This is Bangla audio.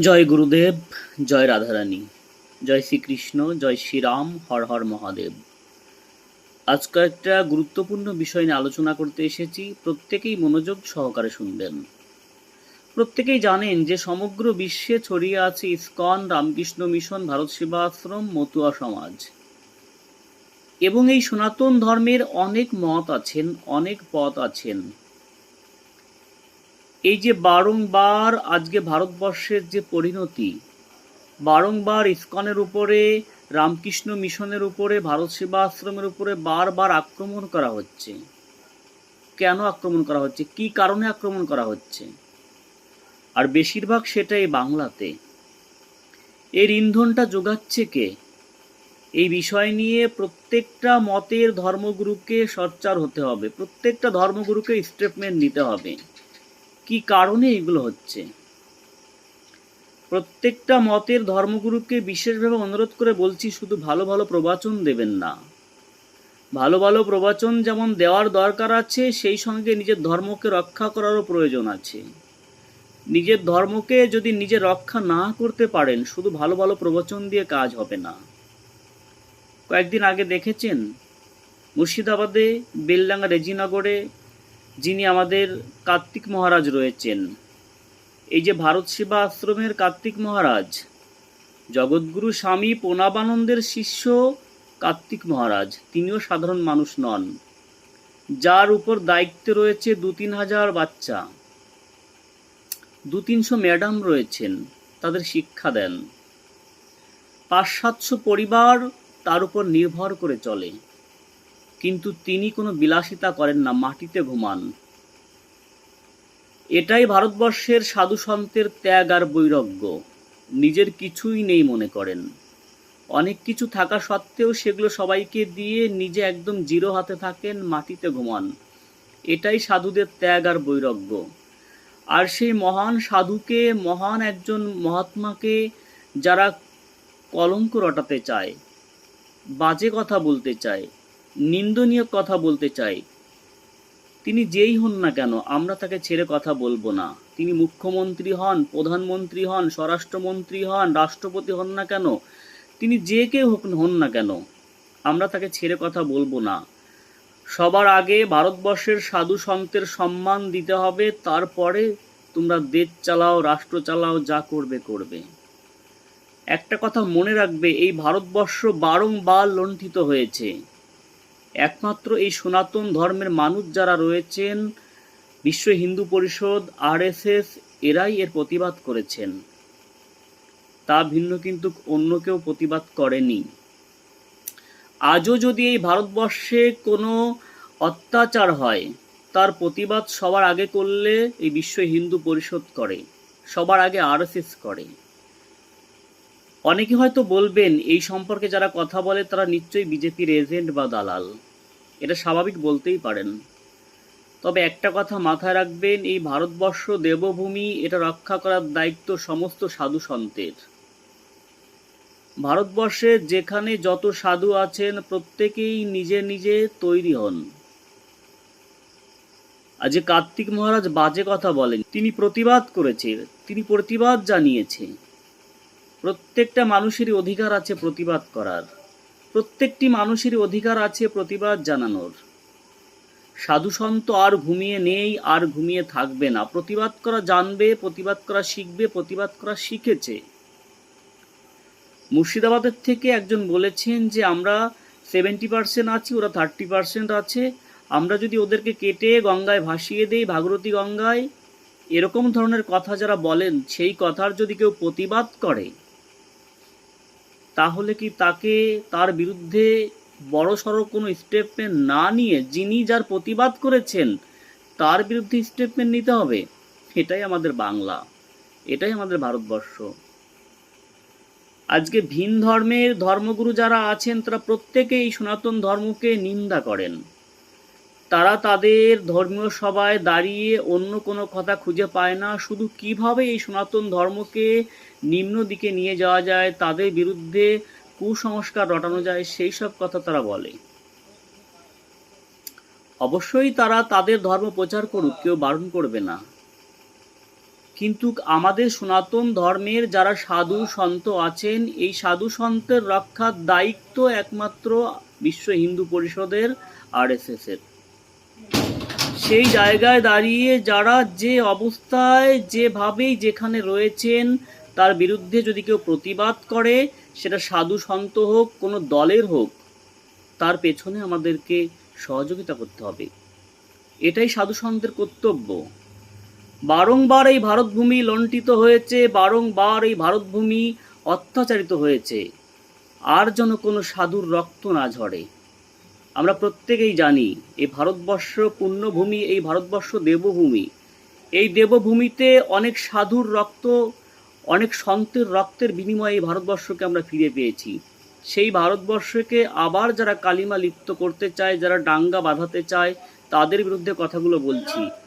জয় গুরুদেব, জয় রাধারানী, জয় শ্রীকৃষ্ণ, জয় শ্রীরাম, হর হর মহাদেব। আজকে একটা গুরুত্বপূর্ণ বিষয় নিয়ে আলোচনা করতে এসেছি, প্রত্যেকেই মনোযোগ সহকারে শুনবেন। প্রত্যেকেই জানেন যে সমগ্র বিশ্বে ছড়িয়ে আছে ইসকন, রামকৃষ্ণ মিশন, ভারত সেবাশ্রম, মতুয়া সমাজ। এবং এই সনাতন ধর্মের অনেক মত আছেন, অনেক পথ আছেন। এই যে বারংবার আজকে ভারতবর্ষের যে পরিণতি, বারংবার ইস্কনের উপরে, রামকৃষ্ণ মিশনের উপরে, ভারত সেবা আশ্রমের উপরে বারবার আক্রমণ করা হচ্ছে। কেন আক্রমণ করা হচ্ছে? কি কারণে আক্রমণ করা হচ্ছে? আর বেশিরভাগ সেটাই বাংলাতে। এর ইন্ধনটা যোগাচ্ছে কে? এই বিষয় নিয়ে প্রত্যেকটা মতের ধর্মগুরুকে সচ্চার হতে হবে। প্রত্যেকটা ধর্মগুরুকে স্টেটমেন্ট নিতে হবে। কি কারণে এগুলো হচ্ছে? প্রত্যেকটা মতের ধর্মগুরুকে বিশেষভাবে অনুরোধ করে বলছি, শুধু ভালো ভালো প্রবচন দেবেন না। ভালো ভালো প্রবচন যেমন দেওয়ার দরকার আছে, সেই সঙ্গে নিজের ধর্মকে রক্ষা করারও প্রয়োজন আছে। নিজের ধর্মকে যদি নিজে রক্ষা না করতে পারেন, শুধু ভালো ভালো প্রবচন দিয়ে কাজ হবে না। কয়েকদিন আগে দেখেছেন? মুর্শিদাবাদে, বেলডাঙ্গা, রেজিনগরে যিনি আমাদের কার্তিক মহারাজ রয়েছেন। এই যে ভারত সেবা আশ্রমের কার্তিক মহারাজ, জগৎগুরু স্বামী প্রণাবানন্দের শিষ্য কার্তিক মহারাজ, তিনিও সাধারণ মানুষ নন। যার উপর দায়িত্বে রয়েছে দু তিন হাজার বাচ্চা। দু তিনশো ম্যাডাম রয়েছেন, তাদের শিক্ষা দেন। পাঁচ সাতশো পরিবার তার উপর নির্ভর করে চলে। কিন্তু তিনি কোনো বিলাসিতা করেন না, মাটিতে ঘুমান। এটাই ভারতবর্ষের সাধু সন্তের ত্যাগ আর বৈরাগ্য। নিজের কিছুই নেই মনে করেন। অনেক কিছু থাকা সত্ত্বেও সেগুলো সবাইকে দিয়ে নিজে একদম জিরো হাতে থাকেন, মাটিতে ঘুমান। এটাই সাধুদের ত্যাগ আর বৈরাগ্য। আর সেই মহান সাধুকে, মহান একজন মহাত্মাকে যারা কলঙ্ক রটাতে চায়, বাজে কথা বলতে চায় নিন্দনীয় কথা বলতে চাই। তিনি যেই হন না কেন, আমরা তাকে ছেড়ে কথা বলব না। তিনি মুখ্যমন্ত্রী হন, প্রধানমন্ত্রী হন, স্বরাষ্ট্রমন্ত্রী হন, রাষ্ট্রপতি হন না কেন, তিনি যে কেউ হন না কেন, আমরা তাকে ছেড়ে কথা বলব না। সবার আগে ভারতবর্ষের সাধু সন্তের সম্মান দিতে হবে, তারপরে তোমরা দেশ চালাও, রাষ্ট্র চালাও, যা করবে করবে। একটা কথা মনে রাখবে, এই ভারতবর্ষ বারংবার লণ্ঠিত হয়েছে। একমাত্র এই সনাতন ধর্মের মানুষ যারা রয়েছেন, বিশ্ব হিন্দু পরিষদ, আরএসএস, এরাই এর প্রতিবাদ করেছেন। তা ভিন্ন কিন্তু অন্য কেউ প্রতিবাদ করেনি। আজও যদি এই ভারতবর্ষে কোনো অত্যাচার হয়, তার প্রতিবাদ সবার আগে করলে এই বিশ্ব হিন্দু পরিষদ করে, সবার আগে আরএসএস করে। অনেকে হয়তো বলবেন, এই সম্পর্কে যারা কথা বলে তারা নিশ্চয়ই বিজেপির এজেন্ট বা দালাল। এটা স্বাভাবিক বলতেই পারেন। তবে একটা কথা মাথায় রাখবেন, এই ভারতবর্ষ দেবভূমি, এটা রক্ষা করার দায়িত্ব সমস্ত সাধু সন্তের। ভারতবর্ষে যেখানে যত সাধু আছেন, প্রত্যেকেই নিজে নিজে তৈরি হন। আজ কার্তিক মহারাজ বাজে কথা বলেন, তিনি প্রতিবাদ করেছে, তিনি প্রতিবাদ জানিয়েছে। প্রত্যেকটা মানুষেরই অধিকার আছে প্রতিবাদ করার। প্রত্যেকটি মানুষেরই অধিকার আছে প্রতিবাদ জানানোর। সাধু সন্ত আর ঘুমিয়ে নেই, আর ঘুমিয়ে থাকবে না। প্রতিবাদ করা জানবে, প্রতিবাদ করা শিখবে, প্রতিবাদ করা শিখেছে। মুর্শিদাবাদের থেকে একজন বলেছেন যে, আমরা সেভেন্টি পার্সেন্ট আছি, ওরা থার্টি পার্সেন্ট আছে। আমরা যদি ওদেরকে কেটে গঙ্গায় ভাসিয়ে দেই ভাগরতী গঙ্গায়, এরকম ধরনের কথা যারা বলেন, সেই কথার যদি কেউ প্রতিবাদ করে তাহলে কি তাকে তার বিরুদ্ধে বড় সড়ো কোনো স্টেটমেন্ট না নিয়ে, যিনি যার প্রতিবাদ করেছেন, তার বিরুদ্ধে স্টেপমেন্ট নিতে হবে? এটাই আমাদের বাংলা। এটাই আমাদের ভারতবর্ষ। আজকে ভিন ধর্মের ধর্মগুরু যারা আছেন, তারা প্রত্যেকে এই সনাতন ধর্মকে নিন্দা করেন। তারা তাদের ধর্মীয় সভায় দাঁড়িয়ে অন্য কোনো কথা খুঁজে পায় না। শুধু কীভাবে এই সনাতন ধর্মকে নিম্ন দিকে নিয়ে যাওয়া যায়, তাদের বিরুদ্ধে কুসংস্কার রটানো যায়, সেই সব কথা তারা বলে। অবশ্যই তারা তাদের ধর্ম প্রচার করুক, কেউ বারণ করবে না। কিন্তু আমাদের সনাতন ধর্মের যারা সাধু সন্ত আছেন, এই সাধু সন্তের রক্ষার দায়িত্ব একমাত্র বিশ্ব হিন্দু পরিষদের, আর এর। সেই জায়গায় দাঁড়িয়ে যারা যে অবস্থায় যেভাবেই যেখানে রয়েছেন, তার বিরুদ্ধে যদি কেউ প্রতিবাদ করে, সেটা সাধু সন্ত হোক, কোনো দলের হোক, তার পেছনে আমাদেরকে সহযোগিতা করতে হবে। এটাই সাধু সন্তের কর্তব্য। বারংবার এই ভারতভূমি লণ্ঠিত হয়েছে, বারংবার এই ভারতভূমি অত্যাচারিত হয়েছে। আর যেন কোনো সাধুর রক্ত না ঝরে। আমরা প্রত্যেকেই জানি এই ভারতবর্ষ পুণ্যভূমি, এই ভারতবর্ষ দেবভূমি। এই দেবভূমিতে অনেক সাধুর রক্ত, অনেক সন্তের রক্তের বিনিময়ে এই ভারতবর্ষকে আমরা ফিরে পেয়েছি। সেই ভারতবর্ষকে আবার যারা কালিমা লিপ্ত করতে চায়, যারা ডাঙ্গা বাঁধাতে চায়, তাদের বিরুদ্ধে কথাগুলো বলছি।